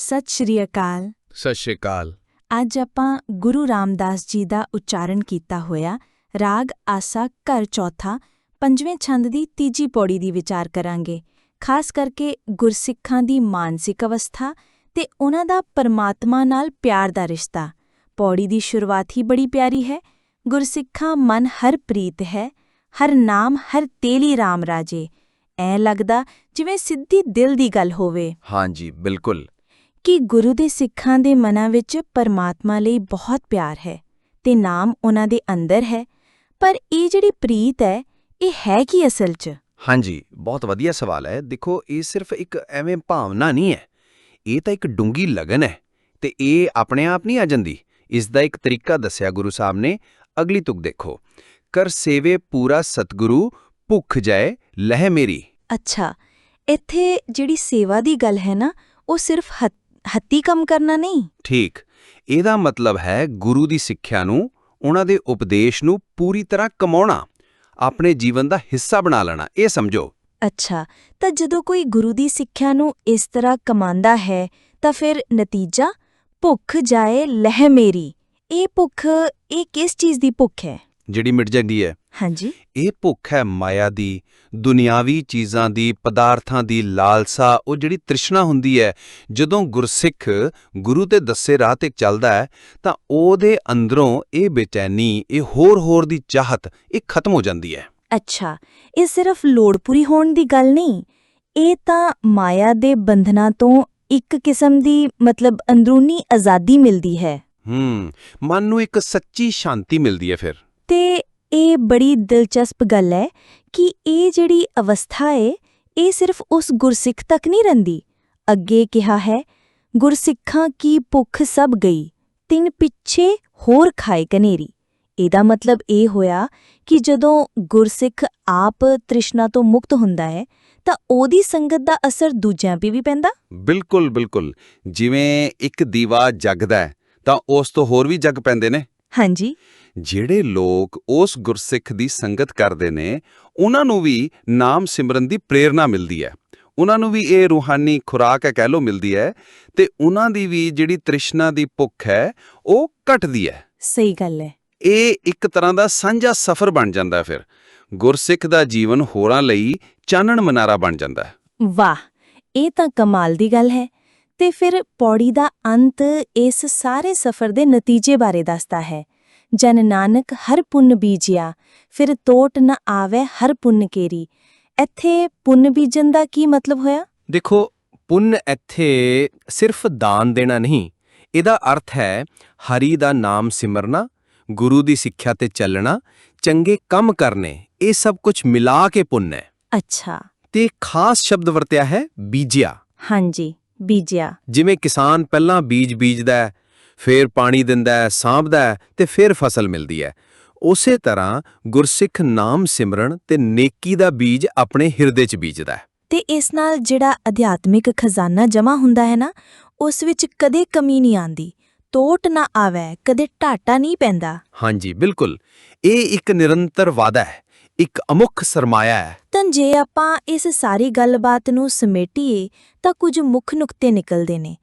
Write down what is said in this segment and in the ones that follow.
ਸਤਿ ਸ਼੍ਰੀ ਅਕਾਲ। ਸਤਿ ਸ਼੍ਰੀ ਅਕਾਲ। ਅੱਜ ਆਪਾਂ ਗੁਰੂ ਰਾਮਦਾਸ ਜੀ ਦਾ ਉਚਾਰਨ ਕੀਤਾ ਹੋਇਆ ਰਾਗ ਆਸਾ ਘਰ ਚੌਥਾ ਪੰਜਵੇਂ ਛੰਦ ਦੀ ਤੀਜੀ ਪੌੜੀ ਦੀ ਵਿਚਾਰ ਕਰਾਂਗੇ। ਖਾਸ ਕਰਕੇ ਗੁਰਸਿੱਖਾਂ ਦੀ ਮਾਨਸਿਕ ਅਵਸਥਾ ਤੇ ਉਹਨਾਂ ਦਾ ਪਰਮਾਤਮਾ ਨਾਲ ਪਿਆਰ ਦਾ ਰਿਸ਼ਤਾ। ਪੌੜੀ ਦੀ ਸ਼ੁਰੂਆਤ ਹੀ ਬੜੀ ਪਿਆਰੀ ਹੈ। ਗੁਰਸਿੱਖਾਂ ਮਨ ਹਰ ਪ੍ਰੀਤ ਹੈ ਹਰ ਨਾਮ ਹਰ ਤੇਲੀ RAM ਰਾਜੇ। ਐ ਲੱਗਦਾ ਜਿਵੇਂ ਸਿੱਧੀ ਦਿਲ ਦੀ ਗੱਲ ਹੋਵੇ। ਹਾਂਜੀ ਬਿਲਕੁਲ। ਕਿ ਗੁਰੂ ਦੇ ਸਿੱਖਾਂ ਦੇ ਮਨਾਂ ਵਿੱਚ ਪਰਮਾਤਮਾ ਲਈ ਬਹੁਤ ਪਿਆਰ ਹੈ ਤੇ ਨਾਮ ਉਹਨਾਂ ਦੇ ਅੰਦਰ ਹੈ। ਪਰ ਇਹ ਜਿਹੜੀ ਪ੍ਰੀਤ ਹੈ ਇਹ ਹੈ ਕੀ ਅਸਲ 'ਚ? ਹਾਂਜੀ ਬਹੁਤ ਵਧੀਆ ਸਵਾਲ ਹੈ। ਦੇਖੋ ਇਹ ਸਿਰਫ ਇੱਕ ਐਵੇਂ ਭਾਵਨਾ ਨਹੀਂ ਹੈ। ਇਹ ਤਾਂ ਇੱਕ ਡੂੰਗੀ ਲਗਨ ਹੈ ਤੇ ਇਹ ਆਪਣੇ ਆਪ ਨਹੀਂ ਆ ਜਾਂਦੀ। ਇਸ ਦਾ ਇੱਕ ਤਰੀਕਾ ਦੱਸਿਆ ਗੁਰੂ ਸਾਹਿਬ ਨੇ। ਅਗਲੀ ਤੁਕ ਦੇਖੋ। ਕਰ ਸੇਵੇ ਪੂਰਾ ਸਤਗੁਰੂ ਭੁੱਖ ਜਾਏ ਲਹਿ ਮੇਰੀ। ਅੱਛਾ ਇੱਥੇ ਜਿਹੜੀ ਸੇਵਾ ਦੀ ਗੱਲ ਹੈ ਨਾ ਉਹ ਸਿਰਫ ਹੱਥੀਂ ਕੰਮ ਕਰਨਾ ਨਹੀਂ? ਠੀਕ। ਇਹਦਾ ਮਤਲਬ ਹੈ ਗੁਰੂ ਦੀ ਸਿੱਖਿਆ ਨੂੰ ਉਹਨਾਂ ਦੇ ਉਪਦੇਸ਼ ਨੂੰ ਪੂਰੀ ਤਰ੍ਹਾਂ ਕਮਾਉਣਾ। ਆਪਣੇ ਜੀਵਨ ਦਾ ਹਿੱਸਾ ਬਣਾ ਲੈਣਾ। ਇਹ ਸਮਝੋ। ਅੱਛਾ। ਤਾਂ ਜਦੋਂ ਕੋਈ ਗੁਰੂ ਦੀ ਸਿੱਖਿਆ ਨੂੰ ਇਸ ਤਰ੍ਹਾਂ ਕਮਾਂਦਾ ਹੈ ਤਾਂ ਫਿਰ ਨਤੀਜਾ? ਭੁੱਖ ਜਾਏ ਲਹਿ ਮੇਰੀ। ਇਹ ਭੁੱਖ ਇਹ ਕਿਸ ਚੀਜ਼ ਦੀ ਭੁੱਖ ਹੈ? ਜਿਹੜੀ ਮਿਟ ਜਾਂਦੀ ਹੈ। ਹਾਂਜੀ। ਇਹ ਭੁੱਖ ਹੈ ਮਾਇਆ ਦੀ ਦੁਨਿਆਵੀ ਚੀਜ਼ਾਂ ਦੀ ਪਦਾਰਥਾਂ ਦੀ ਲਾਲਸਾ ਉਹ ਜਿਹੜੀ ਤ੍ਰਿਸ਼ਨਾ ਹੁੰਦੀ ਹੈ ਜਦੋਂ ਗੁਰਸਿੱਖ ਗੁਰੂ ਤੇ ਦੱਸੇ ਰਾਹ ਤੇ ਚੱਲਦਾ ਹੈ ਤਾਂ ਉਹਦੇ ਅੰਦਰੋਂ ਇਹ ਬੇਚੈਨੀ ਇਹ ਹੋਰ-ਹੋਰ ਦੀ ਚਾਹਤ ਇਹ ਖਤਮ ਹੋ ਜਾਂਦੀ ਹੈ। ਅੱਛਾ ਇਹ ਸਿਰਫ ਲੋੜ ਪੂਰੀ ਹੋਣ ਦੀ ਗੱਲ ਨਹੀਂ ਇਹ ਤਾਂ ਮਾਇਆ ਦੇ ਬੰਧਨਾਂ ਤੋਂ ਇੱਕ ਕਿਸਮ ਦੀ ਮਤਲਬ ਅੰਦਰੂਨੀ ਆਜ਼ਾਦੀ ਮਿਲਦੀ ਹੈ। ਹੂੰ ਮਨ ਨੂੰ ਇੱਕ ਸੱਚੀ ਸ਼ਾਂਤੀ ਮਿਲਦੀ ਹੈ ਫਿਰ। ਤੇ ਇਹ ਬੜੀ ਦਿਲਚਸਪ ਗੱਲ ਹੈ ਕਿ ਇਹ ਜਿਹੜੀ ਅਵਸਥਾ ਹੈ, ਇਹ ਸਿਰਫ ਉਸ ਗੁਰਸਿੱਖ ਤੱਕ ਨਹੀਂ ਰਹਿੰਦੀ। ਅੱਗੇ ਕਿਹਾ ਹੈ, ਗੁਰਸਿੱਖਾਂ ਕੀ ਭੁੱਖ ਸਭ ਗਈ, ਤਿੰਨ ਪਿੱਛੇ ਹੋਰ ਖਾਏ ਕਨੇਰੀ। ਇਹਦਾ ਮਤਲਬ ਇਹ ਹੋਇਆ ਕਿ ਜਦੋਂ ਗੁਰਸਿੱਖ ਆਪ ਤ੍ਰਿਸ਼ਨਾ ਤੋਂ ਮੁਕਤ ਹੁੰਦਾ ਹੈ, ਤਾਂ ਉਹਦੀ ਸੰਗਤ ਦਾ ਅਸਰ ਦੂਜਿਆਂ 'ਤੇ ਵੀ ਪੈਂਦਾ? ਬਿਲਕੁਲ ਬਿਲਕੁਲ। ਜਿਵੇਂ ਇੱਕ ਦੀਵਾ ਜਗਦਾ ਹੈ, ਤਾਂ ਉਸ ਤੋਂ ਹੋਰ ਵੀ ਜਗ ਪੈਂਦੇ ਨੇ। ਹਾਂਜੀ। ਜਿਹੜੇ ਲੋਕ ਉਸ ਗੁਰਸਿੱਖ ਦੀ ਸੰਗਤ ਕਰਦੇ ਨੇ ਉਹਨਾਂ ਨੂੰ ਵੀ ਨਾਮ ਸਿਮਰਨ ਦੀ ਪ੍ਰੇਰਣਾ ਮਿਲਦੀ ਹੈ। ਉਹਨਾਂ ਨੂੰ ਵੀ ਇਹ ਰੂਹਾਨੀ ਖੁਰਾਕ ਹੈ ਕਹਿ ਲੋ ਮਿਲਦੀ ਹੈ ਤੇ ਉਹਨਾਂ ਦੀ ਵੀ ਜਿਹੜੀ ਤ੍ਰਿਸ਼ਨਾ ਦੀ ਭੁੱਖ ਹੈ ਉਹ ਘਟਦੀ ਹੈ। ਸਹੀ ਗੱਲ ਹੈ। ਇਹ ਇੱਕ ਤਰ੍ਹਾਂ ਦਾ ਸਾਂਝਾ ਸਫ਼ਰ ਬਣ ਜਾਂਦਾ ਫਿਰ। ਗੁਰਸਿੱਖ ਦਾ ਜੀਵਨ ਹੋਰਾਂ ਲਈ ਚਾਨਣ ਮਨਾਰਾ ਬਣ ਜਾਂਦਾ ਹੈ। ਵਾਹ ਇਹ ਤਾਂ ਕਮਾਲ ਦੀ ਗੱਲ ਹੈ। ਤੇ ਫਿਰ ਪੌੜੀ ਦਾ ਅੰਤ ਇਸ ਸਾਰੇ ਸਫ਼ਰ ਦੇ ਨਤੀਜੇ ਬਾਰੇ ਦੱਸਦਾ ਹੈ। ਜਨ ਨਾਨਕ ਹਰ ਪੁੰਨ ਬੀਜਿਆ ਫਿਰ ਤੋਟ ਨ ਆਵੇ ਹਰ ਪੁੰਨ ਕੇਰੀ। ਇੱਥੇ ਪੁੰਨ ਬੀਜਣ ਦਾ ਕੀ ਮਤਲਬ ਹੋਇਆ? ਦੇਖੋ ਪੁੰਨ ਇੱਥੇ ਸਿਰਫ ਦਾਨ ਦੇਣਾ ਨਹੀਂ ਇਹਦਾ ਅਰਥ ਹੈ ਹਰੀ ਦਾ ਨਾਮ ਸਿਮਰਨਾ ਗੁਰੂ ਦੀ ਸਿੱਖਿਆ ਤੇ ਚੱਲਣਾ ਚੰਗੇ ਕੰਮ ਕਰਨੇ ਇਹ ਸਭ ਕੁਝ ਮਿਲਾ ਕੇ ਪੁੰਨ ਹੈ। ਅੱਛਾ। ਤੇ ਖਾਸ ਸ਼ਬਦ ਵਰਤਿਆ ਹੈ ਬੀਜਿਆ। ਹਾਂਜੀ। ਬੀਜਿਆ। ਜਿਵੇਂ ਕਿਸਾਨ ਪਹਿਲਾਂ ਬੀਜ ਬੀਜਦਾ ਹੈ ਫਿਰ ਪਾਣੀ ਦਿੰਦਾ ਹੈ ਸਾਂਭਦਾ ਹੈ ਤੇ ਫਿਰ ਫਸਲ ਮਿਲਦੀ ਹੈ। ਉਸੇ ਤਰ੍ਹਾਂ ਗੁਰਸਿੱਖ ਨਾਮ ਸਿਮਰਨ ਤੇ ਨੇਕੀ ਦਾ ਬੀਜ ਆਪਣੇ ਹਿਰਦੇ 'ਚ ਬੀਜਦਾ ਹੈ। ਤੇ ਇਸ ਨਾਲ ਜਿਹੜਾ ਅਧਿਆਤਮਿਕ ਖਜ਼ਾਨਾ ਜਮਾ ਹੁੰਦਾ ਹੈ ਨਾ ਉਸ ਵਿੱਚ ਕਦੇ ਕਮੀ ਨਹੀਂ ਆਂਦੀ ਤੋਟ ਨਾ ਆਵੇ ਕਦੇ ਢਾਟਾ ਨਹੀਂ ਪੈਂਦਾ। ਹਾਂਜੀ ਬਿਲਕੁਲ। ਇਹ ਇੱਕ ਨਿਰੰਤਰ ਵਾਦਾ ਹੈ। ਇੱਕ ਅਮੁੱਖ ਸਰਮਾਇਆ ਹੈ। ਤਾਂ ਜੇ ਆਪਾਂ ਇਸ ਸਾਰੀ ਗੱਲਬਾਤ ਨੂੰ ਸਮੇਟੀਏ ਤਾਂ ਕੁਝ ਮੁੱਖ ਨੁਕਤੇ ਨਿਕਲਦੇ ਨੇ।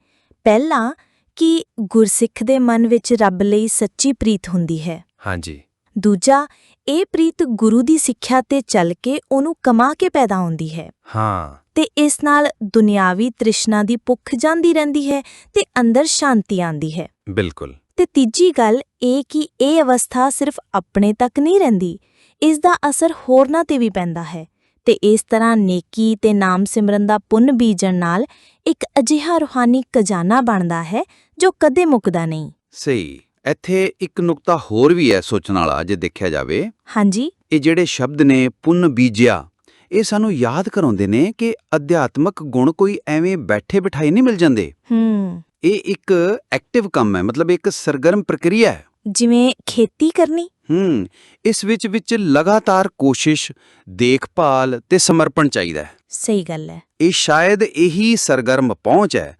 ਪਹਿਲਾ ਕਿ ਗੁਰਸਿੱਖ ਦੇ ਮਨ ਵਿੱਚ ਰੱਬ ਲਈ ਸੱਚੀ ਪ੍ਰੀਤ ਹੁੰਦੀ ਹੈ। ਹਾਂਜੀ। ਦੂਜਾ ਇਹ ਪ੍ਰੀਤ ਗੁਰੂ ਦੀ ਸਿੱਖਿਆ ਤੇ ਚੱਲ ਕੇ ਉਹਨੂੰ ਕਮਾ ਕੇ ਪੈਦਾ ਹੁੰਦੀ ਹੈ। ਹਾਂ। ਤੇ ਇਸ ਨਾਲ ਦੁਨਿਆਵੀ ਤ੍ਰਿਸ਼ਨਾ ਦੀ ਭੁੱਖ ਜਾਂਦੀ ਰਹਿੰਦੀ ਹੈ ਤੇ ਅੰਦਰ ਸ਼ਾਂਤੀ ਆਂਦੀ ਹੈ। ਬਿਲਕੁਲ। ਤੇ ਤੀਜੀ ਗੱਲ ਇਹ ਕਿ ਇਹ ਅਵਸਥਾ ਸਿਰਫ ਆਪਣੇ ਤੱਕ ਨਹੀਂ ਰਹਿੰਦੀ ਇਸ ਦਾ ਅਸਰ ਹੋਰਨਾਂ ਤੇ ਵੀ ਪੈਂਦਾ ਹੈ। ਤੇ ਇਸ ਤਰ੍ਹਾਂ ਨੇਕੀ ਤੇ ਨਾਮ ਸਿਮਰਨ ਦਾ ਪੁੰਨ ਬੀਜਣ ਨਾਲ ਇੱਕ ਅਜਿਹਾ ਰੂਹਾਨੀ ਖਜ਼ਾਨਾ ਬਣਦਾ ਹੈ ਜੋ ਕਦੇ ਮੁੱਕਦਾ ਨਹੀਂ। ਸਹੀ। ਇੱਥੇ ਇੱਕ ਨੁਕਤਾ ਹੋਰ ਵੀ ਹੈ ਸੋਚਣ ਵਾਲਾ ਜੇ ਦੇਖਿਆ ਜਾਵੇ। ਹਾਂਜੀ। ਇਹ ਜਿਹੜੇ ਸ਼ਬਦ ਨੇ ਪੁੰਨ ਬੀਜਿਆ ਇਹ ਸਾਨੂੰ ਯਾਦ ਕਰਾਉਂਦੇ ਨੇ ਕਿ ਅਧਿਆਤਮਕ ਗੁਣ ਕੋਈ ਐਵੇਂ ਬੈਠੇ ਬਿਠਾਈ ਨਹੀਂ ਮਿਲ ਜਾਂਦੇ। ਹੂੰ। ਇਹ ਇੱਕ ਐਕਟਿਵ ਕੰਮ ਹੈ ਮਤਲਬ ਇੱਕ ਸਰਗਰਮ ਪ੍ਰਕਿਰਿਆ ਹੈ। ਜਿਵੇਂ ਖੇਤੀ ਕਰਨੀ। ਹੂੰ ਇਸ ਵਿੱਚ ਵਿੱਚ ਲਗਾਤਾਰ ਕੋਸ਼ਿਸ਼ ਦੇਖਭਾਲ ਤੇ ਸਮਰਪਣ ਚਾਹੀਦਾ ਹੈ। ਸਹੀ ਗੱਲ ਹੈ। ਇਹ ਸ਼ਾਇਦ ਇਹੀ ਸਰਗਰਮ ਪਹੁੰਚ ਹੈ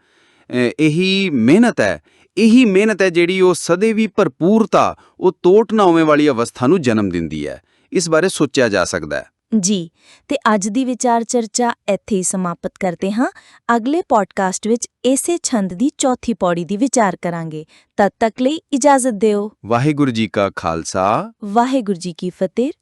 ਇਹੀ ਮਿਹਨਤ ਹੈ ਇਹੀ ਮਿਹਨਤ ਹੈ ਜਿਹੜੀ ਉਹ ਸਦੇ ਵੀ ਭਰਪੂਰਤਾ ਉਹ ਤੋਟ ਨਾ ਹੋਵੇ ਵਾਲੀ ਅਵਸਥਾ ਨੂੰ ਜਨਮ ਦਿੰਦੀ ਹੈ। ਇਸ ਬਾਰੇ ਸੋਚਿਆ ਜਾ ਸਕਦਾ ਹੈ। ਜੀ ਤੇ ਅੱਜ ਦੀ ਵਿਚਾਰ ਚਰਚਾ ਇੱਥੇ ਹੀ ਸਮਾਪਤ ਕਰਦੇ ਹਾਂ। ਅਗਲੇ ਪੋਡਕਾਸਟ ਵਿੱਚ ਇਸੇ ਛੰਦ ਦੀ ਚੌਥੀ ਪੌੜੀ ਦੀ ਵਿਚਾਰ ਕਰਾਂਗੇ। ਤਦ ਤੱਕ ਲਈ ਇਜਾਜ਼ਤ ਦਿਓ। ਵਾਹਿਗੁਰੂ ਜੀ ਕਾ ਖਾਲਸਾ। ਵਾਹਿਗੁਰੂ ਜੀ ਕੀ ਫਤਿਹ।